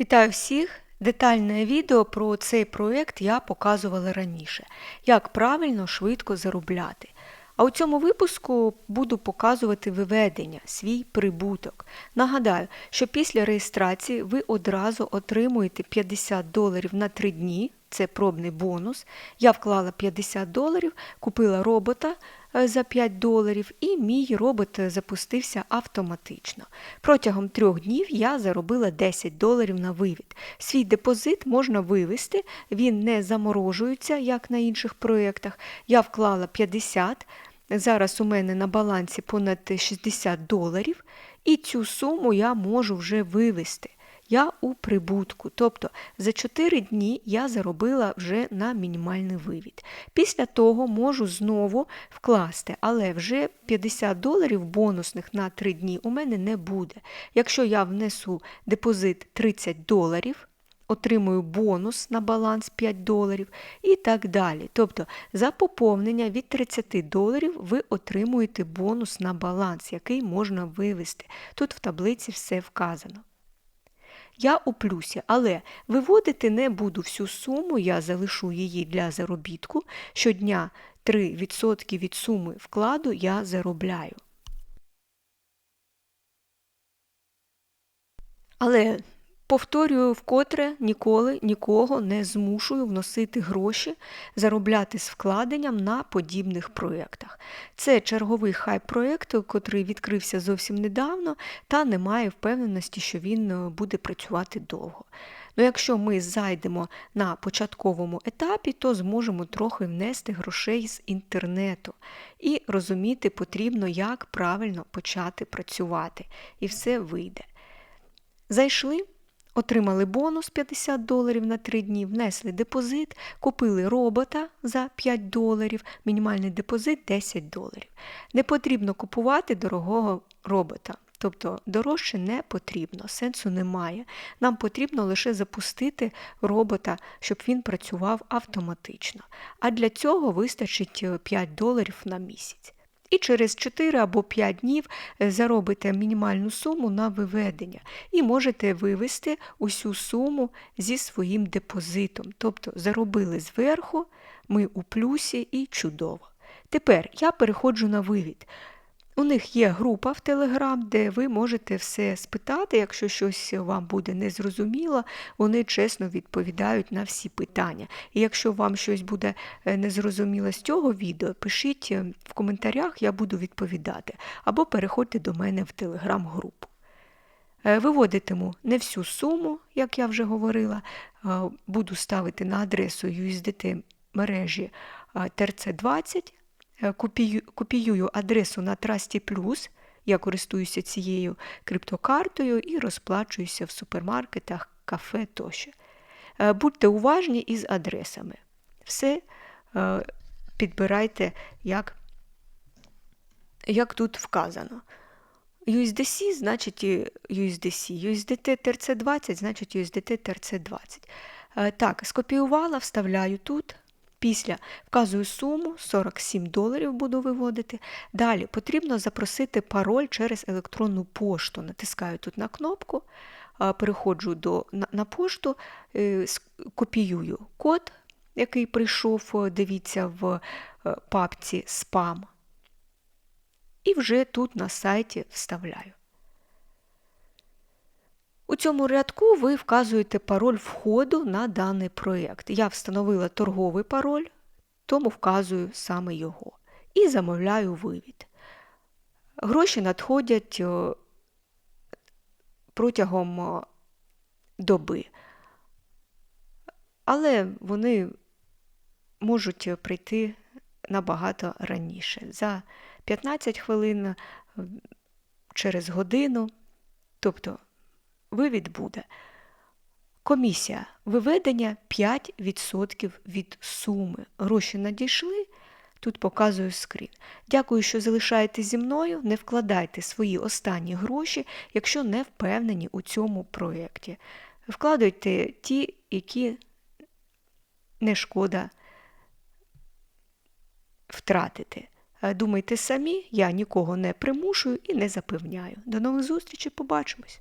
Вітаю всіх! Детальне відео про цей проєкт я показувала раніше, як правильно швидко заробляти. А у цьому випуску буду показувати виведення, свій прибуток. Нагадаю, що після реєстрації ви одразу отримуєте 50 доларів на 3 дні, це пробний бонус. Я вклала 50 доларів, купила робота е, за 5 доларів, і мій робот запустився автоматично. Протягом трьох днів я заробила 10 доларів на вивід. Свій депозит можна вивести, він не заморожується, як на інших проєктах. Я вклала 50 Зараз у мене на балансі понад 60 доларів, і цю суму я можу вже вивести. Я у прибутку. Тобто за 4 дні я заробила вже на мінімальний вивід. Після того можу знову вкласти, але вже 50 доларів бонусних на 3 дні у мене не буде. Якщо я внесу депозит 30 доларів, отримую бонус на баланс 5 доларів і так далі. Тобто за поповнення від 30 доларів ви отримуєте бонус на баланс, який можна вивести. Тут в таблиці все вказано. Я у плюсі, але виводити не буду всю суму, я залишу її для заробітку. Щодня 3% від суми вкладу я заробляю. Але Повторюю вкотре ніколи нікого не змушую вносити гроші, заробляти з вкладенням на подібних проєктах. Це черговий хайп-проєкт, який відкрився зовсім недавно, та немає впевненості, що він е, буде працювати довго. Ну, Якщо ми зайдемо на початковому етапі, то зможемо трохи внести грошей з інтернету і розуміти потрібно, як правильно почати працювати. І все вийде. Зайшли. Отримали бонус 50 доларів на 3 дні, внесли депозит, купили робота за 5 доларів, мінімальний депозит 10 доларів. Не потрібно купувати дорогого робота. Тобто дорожче не потрібно, сенсу немає. Нам потрібно лише запустити робота, щоб він працював автоматично. А для цього вистачить 5 доларів на місяць. І через 4 або 5 днів е, заробите мінімальну суму на виведення і можете вивести усю суму зі своїм депозитом. Тобто заробили зверху, ми у плюсі і чудово. Тепер я переходжу на вивід. У них є група в Телеграм, де ви можете все спитати, якщо щось вам буде незрозуміло, вони чесно відповідають на всі питання. І якщо вам щось буде е, незрозуміло з цього відео, пишіть е, в коментарях, я буду відповідати. Або переходьте до мене в телеграм-групу. Е, виводитиму не всю суму, як я вже говорила, буду ставити на адресу USDT мережі TRC20. Е, копіюю адресу на Trusty Plus, я користуюся цією криптокартою і розплачуюся в супермаркетах, кафе тощо. Е, будьте уважні із адресами. Все е, підбирайте, як як тут вказано. USDC значить USDC, USDT TRC20 значить USDT TRC20. Так, скопіювала, вставляю тут. Після вказую суму 47 доларів буду виводити. Далі потрібно запросити пароль через електронну пошту. Натискаю тут на кнопку, переходжу до, на, на пошту, е, копіюю код, який прийшов, дивіться, в е, папці спам. І вже тут на сайті вставляю. У цьому рядку ви вказуєте пароль входу на даний проєкт. Я встановила торговий пароль, тому вказую саме його. І замовляю вивід. Гроші надходять протягом доби, але вони можуть прийти набагато раніше. За 15 хвилин через годину. тобто вивід буде. Комісія виведення 5% від суми. Гроші надійшли. Тут показую скрін. Дякую, що залишаєтесь зі мною. Не вкладайте свої останні гроші, якщо не впевнені у цьому проєкті. Вкладайте ті, які не шкода втратити. Думайте самі, я нікого не примушую і не запевняю. До нових зустрічей, побачимось!